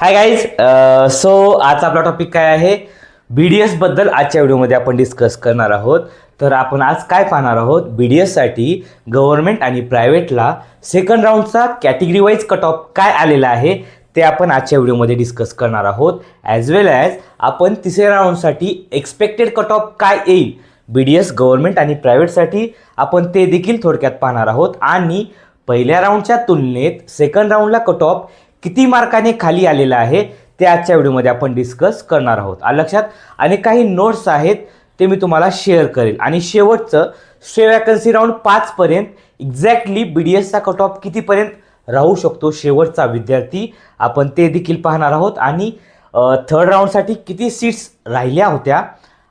Hi guys so आजचा आपला topic काय आहे? बी डी एसबद्दल आजच्या व्हिडिओमध्ये आपण डिस्कस करणार आहोत. तर आपण आज काय पाहणार आहोत? बी डी एससाठी गव्हर्नमेंट आणि प्रायव्हेटला सेकंड राऊंडचा कॅटेगरी वाईज कट ऑफ काय आलेला आहे ते आपण आजच्या व्हिडिओमध्ये डिस्कस करणार आहोत. ॲज वेल ॲज आपण तिसऱ्या राऊंडसाठी एक्सपेक्टेड कट ऑफ काय येईल? बी डी एस गव्हर्नमेंट आणि प्रायव्हेटसाठी आपण ते देखील थोडक्यात पाहणार आहोत. आणि पहिल्या राऊंडच्या तुलनेत सेकंड राऊंडला कट ऑफ किती मार्काने खाली आलेला आहे ते आजच्या व्हिडिओमध्ये आपण डिस्कस करणार आहोत. लक्षात? आणि काही नोट्स आहेत ते मी तुम्हाला शेअर करेल. आणि शेवटचं स्टे वॅकन्सी राऊंड पाचपर्यंत एक्झॅक्टली बी डी एसचा कट ऑफ कितीपर्यंत राहू शकतो? शेवटचा विद्यार्थी आपण ते देखील पाहणार आहोत. आणि थर्ड राऊंडसाठी किती सीट्स राहिल्या होत्या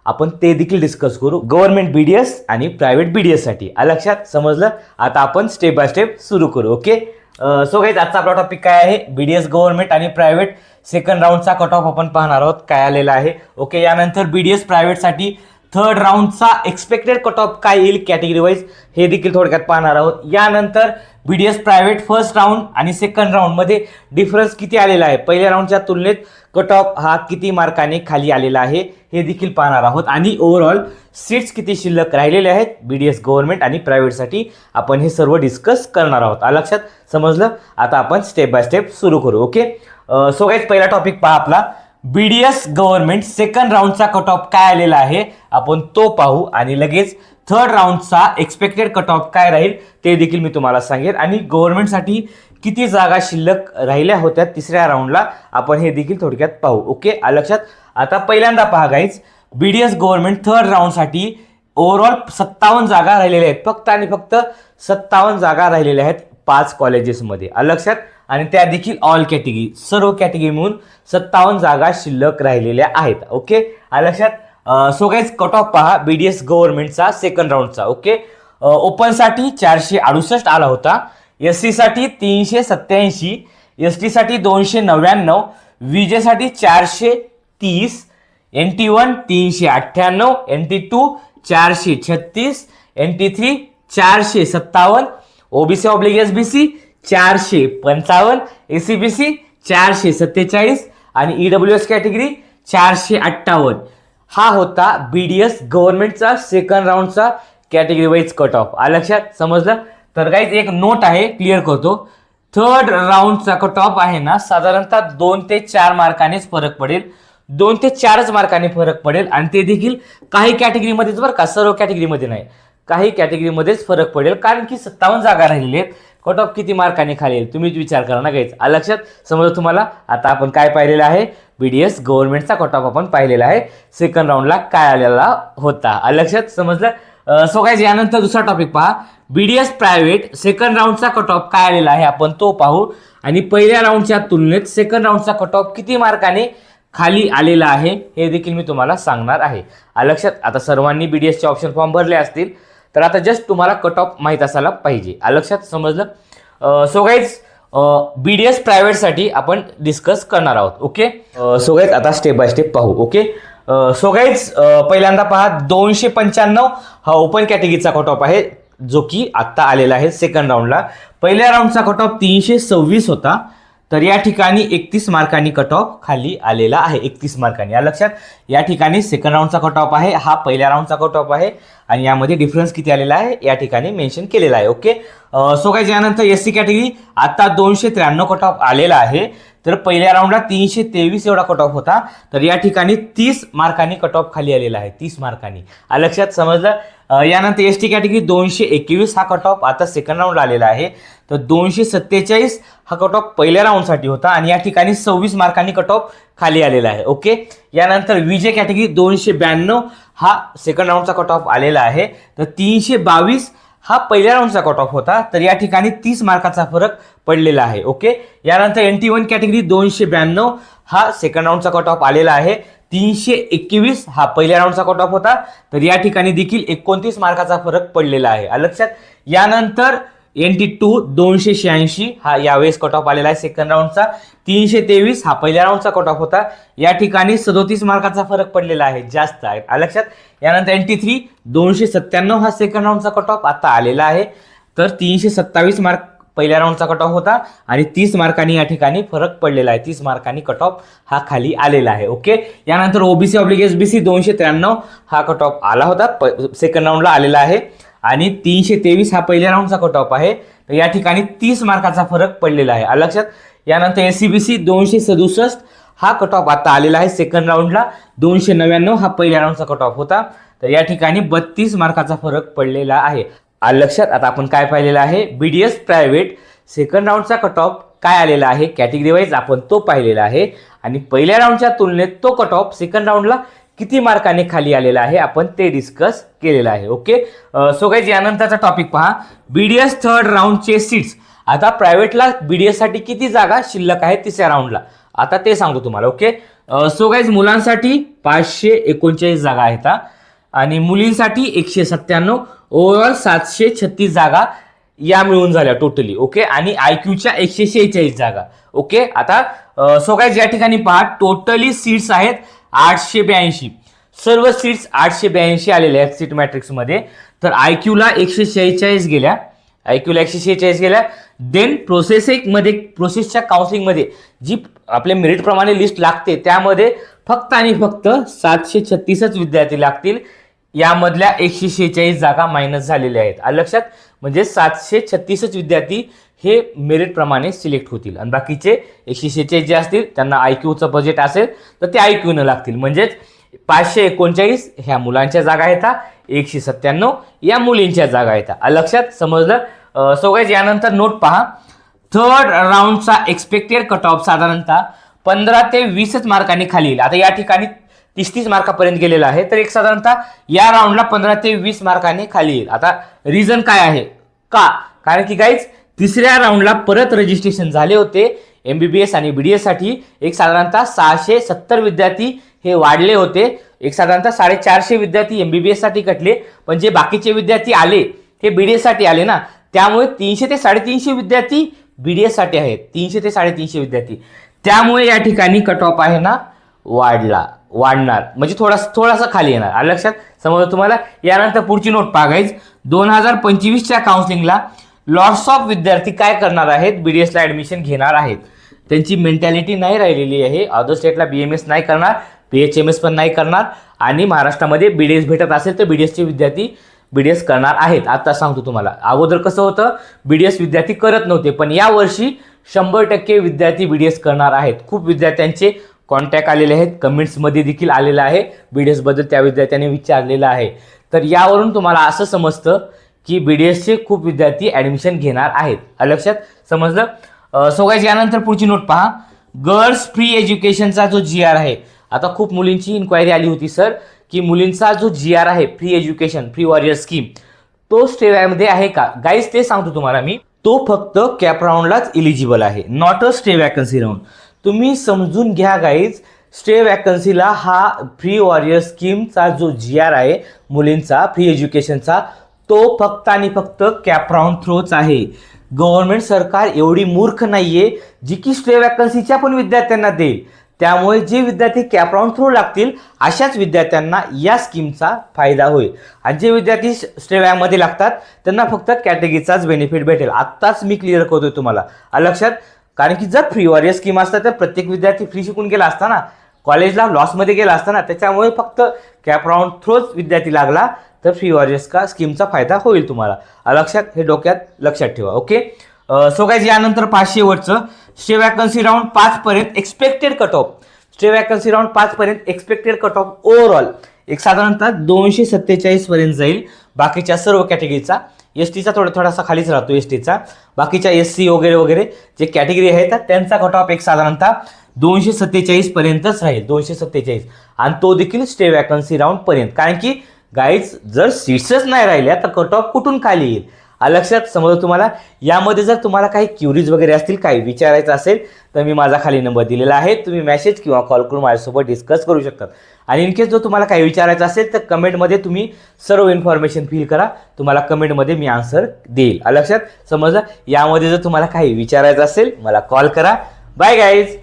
आपण ते देखील डिस्कस करू. गव्हर्नमेंट बी डी एस आणि प्रायव्हेट बी डी एससाठी लक्षात? समजलं? आता आपण स्टेप बाय स्टेप सुरू करू ओके सो गाईज आजचा आपला टॉपिक काय आहे? बी डी एस गव्हर्नमेंट आणि प्रायव्हेट सेकंड राऊंडचा कट ऑफ आपण पाहणार आहोत. काय आलेला आहे? ओके यानंतर बी डी एस प्रायव्हेटसाठी थर्ड राऊंडचा एक्सपेक्टेड कट ऑफ काय येईल कॅटेगरी वाईज हे देखील थोडक्यात पाहणार आहोत. यानंतर B D S private first round आणि सेकंड राऊंडमध्ये डिफरन्स किती आलेला आहे? पहिल्या राऊंडच्या तुलनेत कट ऑफ हा किती मार्काने खाली आलेला आहे हे देखील पाहणार आहोत. आणि ओव्हरऑल सीट्स किती शिल्लक राहिलेले आहेत? बी डी एस गव्हर्नमेंट आणि प्रायव्हेटसाठी आपण हे सर्व डिस्कस करणार आहोत. आ लक्षात? समजलं? आता आपण स्टेप बाय स्टेप सुरू करू ओके सो गाईज पहिला टॉपिक पहा आपला B D S government second राऊंडचा cut off काय आलेला आहे? आपण तो पाहू आणि लगेच थर्ड राऊंडचा एक्सपेक्टेड कट ऑफ काय राहील ते देखील मी तुम्हाला सांगेन. आणि गव्हर्नमेंटसाठी किती जागा शिल्लक राहिल्या होत्या तिसऱ्या राऊंडला आपण हे देखील थोडक्यात पाहू. ओके लक्षात? आता पहिल्यांदा पहा गाईच B D S government third राऊंडसाठी overall सत्तावन्न जागा राहिलेल्या आहेत. फक्त आणि फक्त सत्तावन्न जागा राहिलेल्या आहेत. पाच कॉलेजेसमध्ये लक्षात? आणि त्या देखील ऑल कॅटेगरी सर्व कॅटेगरी मिळून सत्तावन्न जागा शिल्लक राहिलेल्या आहेत. ओके लक्षात? सो गाईज कट ऑफ पहा बी डी एस गव्हर्नमेंटचा सेकंड राऊंडचा ओके ओपनसाठी चारशे अडुसष्ट आला होता. एस सीसाठी तीनशे सत्याऐंशी एस टीसाठी दोनशे नव्याण्णव विजेसाठी चारशे तीस एन टी वन तीनशे अठ्ठ्याण्णव एन टी टू चारशे छत्तीस एन टी थ्री चारशे सत्तावन्न OBC oblique S B C चारशे पंचावन्न ए सी बी सी चारशे सत्तेचाळीस आणि ई डब्ल्यू एस कॅटेगरी चारशे अठ्ठावन्न. हा होता बी डी एस गव्हर्नमेंटचा सेकंड राऊंडचा कॅटेगरी वाईज कट ऑफ आ लक्षात? समजलं? तर काहीच एक नोट आहे क्लिअर करतो. थर्ड राऊंडचा कट ऑफ आहे ना साधारणतः दोन ते चार मार्कानेच फरक पडेल. दोन ते चारच मार्काने फरक पडेल. आणि ते देखील काही कॅटेगरीमध्येच बरं का सर्व कॅटेगरीमध्ये नाही. काही कॅटेगरीमध्येच फरक पडेल कारण की सत्तावन्न जागा राहिलेली आहेत. कट ऑफ किती मार्काने खाली येईल तुम्हीच विचार करा ना काहीच लक्षात? समजा तुम्हाला? आता आपण काय पाहिलेलं आहे? बी डी एस गव्हर्नमेंटचा कट ऑफ आपण पाहिलेला आहे. सेकंड राऊंडला काय आलेला होता? लक्षात? समजलं? सो काय यानंतर दुसरा टॉपिक पहा. B D S private second राऊंडचा cut off काय आलेला आहे? आपण तो पाहू. आणि पहिल्या राऊंडच्या तुलनेत सेकंड राऊंडचा कट ऑफ किती मार्काने खाली आलेला आहे? हे देखील मी तुम्हाला सांगणार आहे. लक्षात? आता सर्वांनी बी डी एसचे ऑप्शन फॉर्म भरले असतील. तर आता जस्ट तुम्हाला कट ऑफ माहीत असायला पाहिजे. लक्षात समजलं? So guys B D S प्रायव्हेटसाठी आपण डिस्कस करणार आहोत ओके सो गाईज आता स्टेप बाय स्टेप पाहू ओके सो गाईज पहिल्यांदा पहा दोनशे पंच्याण्णव हा ओपन कॅटेगरीचा कट ऑफ आहे जो की आत्ता आलेला आहे सेकंड राऊंडला पहिल्या राऊंडचा कट ऑफ तीनशे सव्वीस होता. तर या ठिकाणी एकतीस मार्कांनी कट ऑफ खाली आलेला आहे. एकतीस मार्कांनी. या लक्षात या ठिकाणी सेकंड राऊंडचा कट ऑफ आहे. हा पहिल्या राऊंडचा कट ऑफ आहे. आणि यामध्ये डिफरन्स किती आलेला आहे? या ठिकाणी मेन्शन केलेला आहे. ओके सो काय यानंतर एस सी कॅटेगरी आता दोनशे त्र्याण्णव कट ऑफ आलेला आहे. तर पहिल्या राऊंडला तीनशे तेवीस एवढा कट ऑफ होता. तर या ठिकाणी तीस मार्कांनी कट ऑफ खाली आलेला आहे. तीस मार्कांनी. आ लक्षात समजलं? यानंतर एस टी कॅटेगरी दोनशे एकवीस हा कट ऑफ आता सेकंड राऊंडला आलेला आहे. तर दोनशे सत्तेचाळीस हा कट ऑफ पहिल्या राऊंडसाठी होता आणि या ठिकाणी सव्वीस मार्कांनी कट ऑफ खाली आलेला आहे. ओके यानंतर विजय कॅटेगरी दोनशे ब्याण्णव हा सेकंड राऊंडचा कट ऑफ आलेला आहे. तर तीनशे बावीस हा पहिल्या राऊंडचा कट ऑफ होता. तर या ठिकाणी तीस मार्काचा फरक पडलेला आहे. ओके यानंतर एन टी वन कॅटेगरी दोनशे ब्याण्णव हा सेकंड राऊंडचा कट ऑफ आलेला आहे. तीनशे एकवीस हा पहिल्या राऊंडचा कट ऑफ होता. तर या ठिकाणी देखील एकोणतीस मार्काचा फरक पडलेला आहे. लक्षात? यानंतर एन टी टू दोनशे शहाऐंशी हा यावेळेस कट ऑफ आलेला आहे. सेकंड राऊंडचा तीनशे तेवीस हा पहिल्या राऊंडचा कट ऑफ होता. या ठिकाणी सदोतीस मार्काचा फरक पडलेला आहे. जास्त आहे. आ लक्षात? यानंतर एन टी थ्री दोनशे सत्त्याण्णव हा सेकंड राऊंडचा कट ऑफ आता आलेला आहे. तर तीनशे सत्तावीस मार्क पहिल्या राऊंडचा कट ऑफ होता आणि तीस मार्कांनी या ठिकाणी फरक पडलेला आहे. तीस मार्कांनी कट ऑफ हा खाली आलेला आहे. ओके? यानंतर OBC oblique S B C दोनशे त्र्याण्णव हा कट ऑफ आला होता. सेकंड राऊंडला आलेला आहे. आणि तीनशे तेवीस हा पहिल्या राऊंडचा कट ऑफ आहे. तर या ठिकाणी तीस मार्काचा फरक पडलेला आहे. आलं लक्षात? यानंतर एस सी बी सी दोनशे सदुसष्ट हा कट ऑफ आता आलेला आहे सेकंड राऊंडला दोनशे नव्याण्णव हा पहिल्या राऊंडचा कट ऑफ होता. तर या ठिकाणी बत्तीस मार्काचा फरक पडलेला आहे. लक्षात? आता आपण काय पाहिलेलं आहे? B D S private second राऊंडचा cut off काय आलेला आहे? कॅटेगरी वाईज आपण तो पाहिलेला आहे. आणि पहिल्या राऊंडच्या तुलनेत तो कट ऑफ सेकंड राऊंडला किती मार्काने खाली आलेला आहे आपण ते डिस्कस केलेलं आहे ओके सो गाईज यानंतरचा टॉपिक पहा. बीडीएस थर्ड राऊंडचे सीट्स आता प्रायव्हेटला बीडीएससाठी किती जागा शिल्लक आहे तिसऱ्या राऊंडला आता ते सांगू तुम्हाला ओके सो गाईज मुलांसाठी पाचशे एकोणचाळीस जागा आहेत आणि मुलींसाठी एकशे सत्त्याण्णव. ओव्हरऑल सातशे छत्तीस जागा या मिळून झाल्या टोटली ओके आणि आय क्यूच्या एकशे शेहेचाळीस जागा ओके आता सो गाईज या ठिकाणी पहा. टोटली सीट्स आहेत. आठशे ब्याऐंशी. सर्व सीट्स आठशे ब्याऐंशी आलेल्या आहेत सीट मॅट्रिक्समध्ये तर आय क्यूला एकशे शेहेचाळीस गेल्या. आय क्यूला एकशे शेहेचाळीस गेल्या. देन प्रोसेसिंगमध्ये प्रोसेसच्या काउन्सिलिंगमध्ये जी आपल्या मेरिटप्रमाणे लिस्ट लागते त्यामध्ये फक्त आणि फक्त सातशे छत्तीसच विद्यार्थी लागतील. यामधल्या एकशे शेहेचाळीस जागा मायनस झालेल्या आहेत. लक्षात? म्हणजे सातशे छत्तीसच विद्यार्थी हे मेरिटप्रमाणे सिलेक्ट होतील. आणि बाकीचे एकशे शेहेचाळीस जे असतील त्यांना आय क्यूचं बजेट असेल तर ते आय क्यूनं लागतील. म्हणजेच पाचशे एकोणचाळीस ह्या मुलांच्या जागा येतात एकशे सत्त्याण्णव या मुलींच्या जागा येतात लक्षात समजलं? सो यानंतर नोट पहा. थर्ड राऊंडचा एक्सपेक्टेड कट ऑफ साधारणतः पंधरा ते वीसच मार्कांनी खाली येईल. आता या ठिकाणी तीस तीस मार्कापर्यंत गेलेला आहे तर एक साधारणतः या राऊंडला पंधरा ते वीस मार्कांनी खाली येईल. आता रिझन काय आहे? का? कारण की काहीच तिसऱ्या राऊंडला परत रजिस्ट्रेशन झाले होते. एम बी बी एस आणि बी डी एससाठी एक साधारणतः सहाशे सत्तर विद्यार्थी हे वाढले होते. एक साधारणतः साडेचारशे विद्यार्थी एम बी बी एससाठी कटले. पण जे बाकीचे विद्यार्थी आले हे बी डी एससाठी आले ना त्यामुळे तीनशे ते साडेतीनशे विद्यार्थी बी डी एससाठी आहेत. तीनशे ते साडेतीनशे विद्यार्थी. त्यामुळे या ठिकाणी कट ऑफ आहे ना वाढला. वाढणार. म्हणजे थोडा थोडासा खाली येणार. आलं लक्षात? समजा तुम्हाला? यानंतर पुढची नोट पागायच दोन हजार पंचवीसच्या काउन्सिलिंगला लॉट्स ऑफ विद्यार्थी काय करणार आहेत? बी डी एसला ॲडमिशन घेणार आहेत. त्यांची मेंटॅलिटी नाही राहिलेली आहे. अदर स्टेटला बी एम एस नाही करणार. पी एच एम एस पण नाही करणार. आणि महाराष्ट्रामध्ये बी डी एस भेटत असेल तर बी डी एसचे विद्यार्थी बी डी एस करणार आहेत. आता सांगतो तुम्हाला. अगोदर कसं होतं? बी डी एस विद्यार्थी करत नव्हते. पण यावर्षी शंभर टक्के विद्यार्थी बी डी एस करणार आहेत. खूप विद्यार्थ्यांचे कॉन्टॅक्ट आलेले आहेत. कमेंट्समध्ये देखील आलेलं आहे. बी डी एसबद्दल त्या विद्यार्थ्यांनी विचारलेलं आहे. तर यावरून तुम्हाला असं समजतं की बी डी एसचे खूप विद्यार्थी ॲडमिशन घेणार आहेत. लक्षात समजलं? सो यानंतर पुढची नोट पहा. गर्ल्स फ्री एज्युकेशनचा जो जी आर आहे. आता खूप मुलींची इन्क्वायरी आली होती सर की मुलींचा जो जी आर आहे free education free warrior scheme तो स्टे आहे का? गाईज ते सांगतो तुम्हाला मी. तो फक्त कॅप राऊंडलाच इलिजिबल आहे. Not a stray vacancy round तुम्ही समजून घ्या गाईज स्टे वॅकन्सीला हा फ्री वॉरियर स्कीमचा जो जी आर आहे मुलींचा फ्री एज्युकेशनचा तो फक्त आणि फक्त कॅपराऊंड थ्रोच आहे. गव्हर्नमेंट सरकार एवढी मूर्ख नाही आहे जी की स्टे वॅकन्सीच्या पण विद्यार्थ्यांना देईल. त्यामुळे जे विद्यार्थी कॅपराऊंड थ्रो थ्रू लागतील अशाच विद्यार्थ्यांना या स्कीमचा फायदा होईल. आणि जे विद्यार्थी स्टे वॅकमध्ये लागतात त्यांना फक्त कॅटेगरीचाच बेनिफिट भेटेल. आत्ताच मी क्लिअर करतोय तुम्हाला. लक्षात? कारण की जर फ्री वॉरियर स्कीम असतं तर प्रत्येक विद्यार्थी फ्री शिकून गेला असता ना. कॉलेजला लॉसमध्ये गेला असता ना. त्याच्यामुळे फक्त कॅप राऊंड थ्रोच विद्यार्थी लागला तर फ्री वॉरियर्स का स्कीमचा फायदा होईल तुम्हाला. लक्षात हे डोक्यात लक्षात ठेवा ओके सो काय यानंतर पाचशे वरचं. स्टे वॅकन्सी राऊंड पाचपर्यंत expected cut off stray vacancy round पाचपर्यंत एक्सपेक्टेड कट ऑफ ओव्हरऑल एक साधारणतः दोनशे सत्तेचाळीसपर्यंत जाईल बाकीच्या सर्व कॅटेगरीचा एस टीचा थोडा थोडासा खालीच राहतो एस टीचा बाकीच्या एस सी वगैरे वगैरे जे कॅटेगरी आहेत त्यांचा कट ऑफ एक साधारणतः दोनशे सत्तेचाळीसपर्यंतच राहील. दोनशे सत्तेचाळीस. आणि तो देखील स्टे वॅकन्सी राऊंडपर्यंत कारण की गाईज जर सीट्सच नाही राहिल्या तर कट ऑफ कुठून खाली येईल? लक्षात समजा तुम्हाला? यामध्ये जर तुम्हाला काही क्युरीज वगैरे असतील काही विचारायचं असेल तर मी माझा खाली नंबर दिलेला आहे. तुम्ही मेसेज किंवा कॉल करून माझ्यासोबत डिस्कस करू शकतात. आणि इनकेस जो जर तुम्हाला काही विचारायचं असेल तर कमेंटमध्ये तुम्ही सर्व इन्फॉर्मेशन फिल करा. तुम्हाला कमेंटमध्ये मी आन्सर देईल. लक्षात समजा यामध्ये जर तुम्हाला काही विचारायचं असेल मला कॉल करा. Bye guys